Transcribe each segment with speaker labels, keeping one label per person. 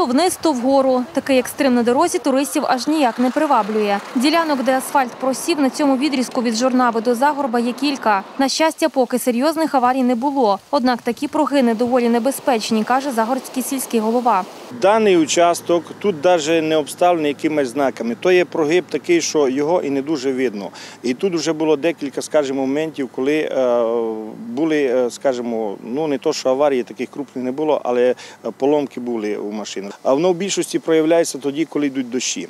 Speaker 1: То вниз, то вгору. Такий екстрим на дорозі туристів аж ніяк не приваблює. Ділянок, де асфальт просів, на цьому відрізку від журнави до Загорба є кілька. На щастя, поки серйозних аварій не було. Однак такі прогини доволі небезпечні, каже Загорський сільський голова.
Speaker 2: Даний участок тут навіть не обставлений якимись знаками. То є прогиб такий, що його і не дуже видно. І тут вже було декілька, скажімо, моментів, коли е, були, е, скажімо, ну не то, що аварії таких крупних не було, але е, поломки були у машинах. А воно в більшості проявляється тоді, коли йдуть дощі.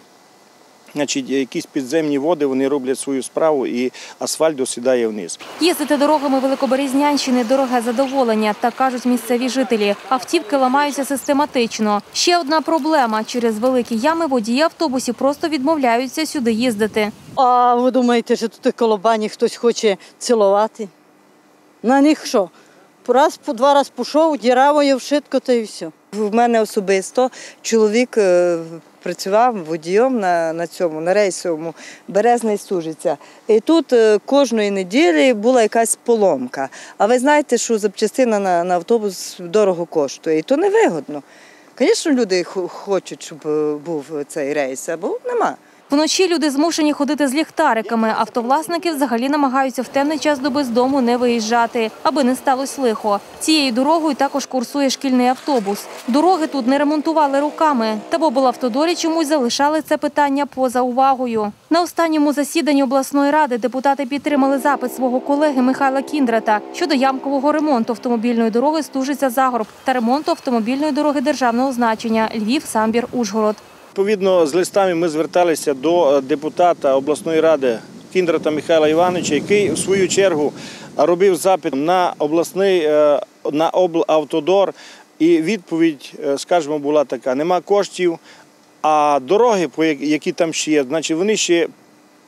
Speaker 2: Значить, якісь підземні води вони роблять свою справу і асфальт досідає вниз.
Speaker 1: Їздити дорогами Великоберезнянщини – дороге задоволення, так кажуть місцеві жителі. Автівки ламаються систематично. Ще одна проблема – через великі ями водії автобусів просто відмовляються сюди їздити.
Speaker 3: А ви думаєте, що тут колобані хтось хоче цілувати? На них що? Раз по два раз пішов, діравою вшитко, та і все.
Speaker 4: В мене особисто чоловік е, працював водієм на, на цьому, на рейсовому Березна і Стужиця. І тут е, кожної неділі була якась поломка. А ви знаєте, що запчастина на, на автобус дорого коштує, і то невигодно. Звісно, люди хо- хочуть, щоб е, був цей рейс, або нема.
Speaker 1: Вночі люди змушені ходити з ліхтариками. Автовласники взагалі намагаються в темний час доби з дому не виїжджати, аби не сталося лихо. Цією дорогою також курсує шкільний автобус. Дороги тут не ремонтували руками. Та облавтодорі чомусь залишали це питання поза увагою. На останньому засіданні обласної ради депутати підтримали запит свого колеги Михайла Кіндрата щодо ямкового ремонту автомобільної дороги Стужиця Загорб та ремонту автомобільної дороги державного значення Львів, Самбір, Ужгород.
Speaker 2: Відповідно, з листами ми зверталися до е, депутата обласної ради Кіндрата Михайла Івановича, який в свою чергу робив запит на обласний е, на облавтодор. І відповідь, е, скажімо, була така: нема коштів, а дороги, які там ще є, значить вони ще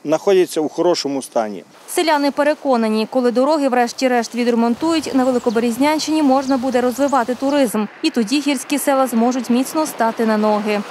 Speaker 2: знаходяться у хорошому стані.
Speaker 1: Селяни переконані, коли дороги врешті-решт відремонтують, на Великоберезнянщині можна буде розвивати туризм. І тоді гірські села зможуть міцно стати на ноги.